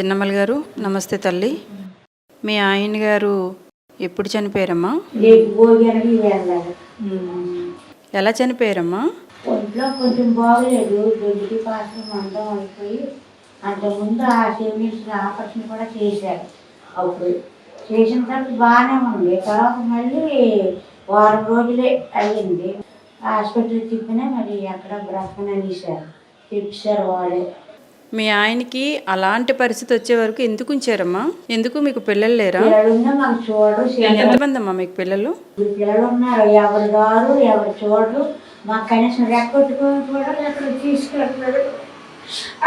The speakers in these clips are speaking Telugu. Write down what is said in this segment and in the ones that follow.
చిన్నమ్మల గారు నమస్తే తల్లి. మీ ఆయన గారు ఎప్పుడు చనిపోయారమ్మా? ఎలా చనిపోయారమ్మా? ఒంట్లో కొంచెం బాగలేదు. దొడ్డికి పాసిన మందం అయిపోయి అంతకుముందు ఆ సెమినిస్ట్ ఆపరేషన్ కూడా చేశారు. అప్పుడు చేసిన తర్వాత బాగానే ఉంది. తర్వాత మళ్ళీ వారం రోజులే అయ్యింది. హాస్పిటల్ తిప్పినా మరి అక్కడ బ్రతకననిసారు తిప్పారు వాళ్ళే. మీ ఆయనకి అలాంటి పరిస్థితి వచ్చే వరకు ఎందుకు ఉంచారమ్మా? ఎందుకు మీకు పిల్లలు లేరా? ఎంతమంది అమ్మా మీకు పిల్లలు? పిల్లలు ఉన్నారు. ఎవరు రారు ఎవరు చూడరు మాకు కనీసం రెక్కొట్టుకొని కూడా ఎక్కడ తీసుకెళ్తారు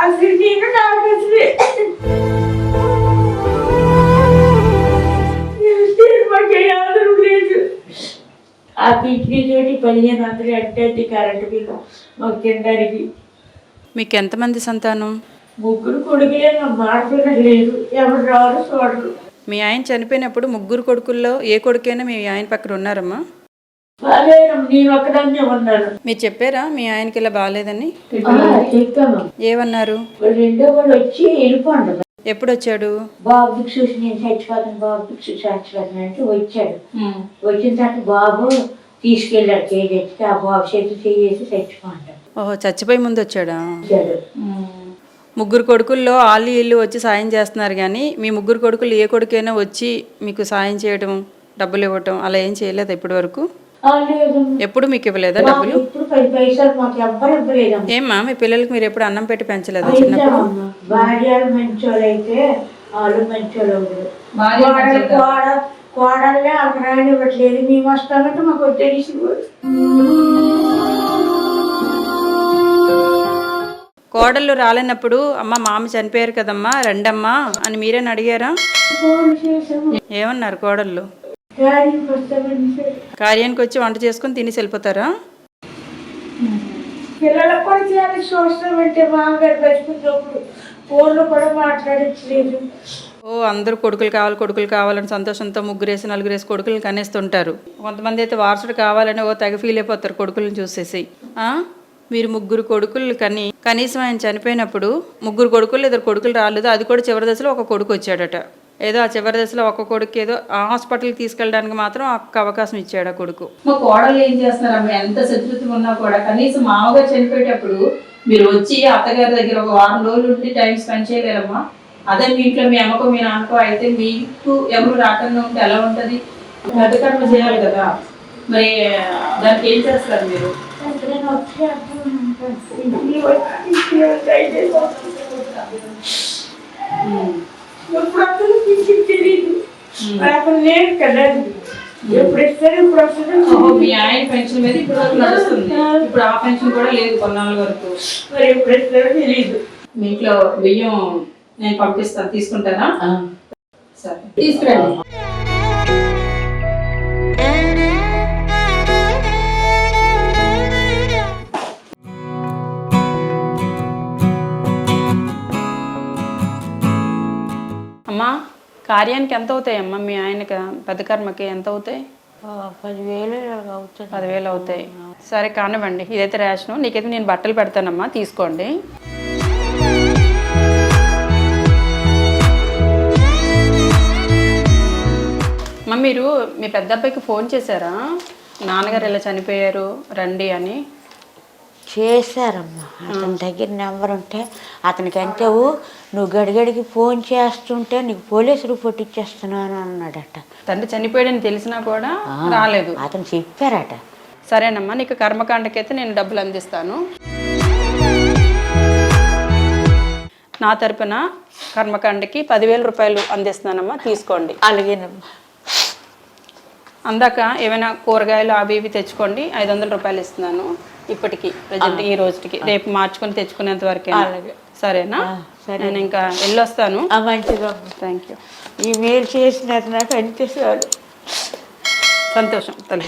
అసలు నేను నాకు అసలు మాకు ఆధారం లేదు. ఆ బిజ్లీ తోటి పదిహేను వందలు ఎట్టేది కరెంటు బిల్లు మాకు తినడానికి. మీకు ఎంతమంది సంతానం? ముగ్గురు కొడుకులే నా లేదు ఎవరు రారు చూడరు మీ ఆయన చనిపోయినప్పుడు ముగ్గురు కొడుకుల్లో ఏ కొడుకైనా మీ ఆయన పక్కన ఉన్నారమ్మా? నేను ఉన్నాను. మీరు చెప్పారా మీ ఆయనకి ఇలా బాగాలేదని? ఏమన్నారు? రెండో వాడు వచ్చి వెళ్ళిపోండి ఎప్పుడు వచ్చాడు బాబుకి చూసి నేను చచ్చిపోతాను బాబుకి చూసి చచ్చిపోతాను అంటే వచ్చాడు. వచ్చిన తర్వాత బాబు తీసుకెళ్ళాడు కేజెత్తికి ఆ బాబు చేతి చేసి చచ్చిపోతాడు ఓహో చచ్చిపోయి ముందు వచ్చాడా? వచ్చాడు. ముగ్గురు కొడుకుల్లో ఆళ్ళు ఇల్లు వచ్చి సాయం చేస్తున్నారు కానీ మీ ముగ్గురు కొడుకులు ఏ కొడుకైనా వచ్చి మీకు సాయం చేయడం డబ్బులు ఇవ్వటం అలా ఏం చేయలేదు ఇప్పటి వరకు ఎప్పుడు మీకు ఇవ్వలేదా మాకు డబ్బులు? ఇప్పుడు పది పైసలు మాకు ఎవ్వరు ఇవ్వలేదమ్మా. ఏమ్మా మీ పిల్లలకి మీరు ఎప్పుడు అన్నం పెట్టి పెంచలేదా చిన్నప్పుడు? ఇచ్చామమ్మా. భార్యలు మంచోళ్ళు అయితే కోడళ్ళు రాలేనప్పుడు అమ్మ మామ చనిపోయారు కదమ్మా రండమ్మా అని మీరేని అడిగారా? ఏమన్నారు కోడళ్ళు. కార్యానికి వచ్చి వంట చేసుకొని తినేసి వెళ్ళిపోతారా? పిల్లలకు కూడా చాలా చూస్తామంటే మామగారు బతుకున్నప్పుడు ఫోన్లో కూడా మాట్లాడించలేదు. ఓ అందరూ కొడుకులు కావాలి కొడుకులు కావాలని సంతోషంతో ముగ్గురేసి నలుగురేసి కొడుకులు కనేస్తుంటారు. కొంతమంది అయితే వారసుడు కావాలని ఓ తెగ ఫీల్ అయిపోతారు కొడుకులను చూసేసి. ఆ? మీరు ముగ్గురు కొడుకులు కని కనీసం ఆయన చనిపోయినప్పుడు ముగ్గురు కొడుకులు ఇద్దరు కొడుకులు రాలేదు అది కూడా చివరి దశలో ఒక కొడుకు వచ్చాడట. ఏదో ఆ చివరి దశలో ఒక కొడుకు ఏదో ఆ హాస్పిటల్కి తీసుకెళ్ళడానికి మాత్రం ఒక్క అవకాశం ఇచ్చాడు ఆ కొడుకు. మా కోడలు ఏం చేస్తున్నారమ్మ? ఎంత శత్రుత్వం ఉన్నా కూడా కనీసం మామగారు చనిపోయేటప్పుడు మీరు వచ్చి అత్తగారి దగ్గర ఒక వారం రోజులు ఉండి టైం స్పెండ్ చేయలేరమ్మా? అదే మీ ఇంట్లో మీ అమ్మకో మీ నాన్నకో అయితే మీకు ఎవరు రాకుండా ఉంటే ఎలా ఉంటుంది? గతకర్మ చేయాలి కదా. మరి దానికి ఏం చేస్తారు మీరు? ఎప్పుడు వస్తుందో ఇంటికి తెలియదు అక్కడ లేదు కదా ఎప్పుడు ఇస్తారు ఇప్పుడు ఓహో, మీ ఆయన పెన్షన్ మీద ఇప్పుడు నడుస్తుంది. ఇప్పుడు ఆ పెన్షన్ కూడా లేదు కొన్నాళ్ళ వరకు. మరి ఎప్పుడు ఇస్తారో తెలియదు మీ ఇంట్లో బియ్యం నేను పంపిస్తాను. తీసుకుంటారా సరే. తీసుకురండి. అమ్మా కార్యానికి ఎంత అవుతాయి అమ్మా మీ ఆయనకి పెద్ద కర్మకి ఎంత అవుతాయి పదివేలు అవుతుంది. పదివేలు అవుతాయి. సరే కానివ్వండి. ఇదైతే రేషను. నీకైతే నేను బట్టలు పెడతానమ్మా. తీసుకోండి. అమ్మ మీరు మీ పెద్ద అబ్బాయికి ఫోన్ చేశారా? నాన్నగారు ఇలా చనిపోయారు రండి అని. చేశారమ్మా. అతని దగ్గర నెంబర్ ఉంటే అతనికి అంటేవు నువ్వు గడిగడికి ఫోన్ చేస్తుంటే నీకు పోలీసు రిపోర్ట్ ఇచ్చేస్తున్నాను అన్నాడట. తండ్రి చనిపోయాడని తెలిసినా కూడా రాలేదు. అతను చెప్పారట. సరేనమ్మా నీకు కర్మకాండకైతే నేను డబ్బులు అందిస్తాను. నా తరపున కర్మకాండకి పదివేల రూపాయలు అందిస్తున్నానమ్మా తీసుకోండి. అలాగేనమ్మా. అందాక ఏమైనా కూరగాయలు అవి ఇవి తెచ్చుకోండి ఐదు వందల రూపాయలు ఇస్తున్నాను. ఇప్పటికి ప్రజెంట్. ఈ రోజుకి రేపు మార్చుకొని తెచ్చుకునేంత వరకే అలాగే. సరేనా? నేను ఇంకా వెళ్ళొస్తాను. మంచిగా థ్యాంక్ యూ ఈ మేలు చేసినట్టు నాకు చాలు సంతోషం తల్లి.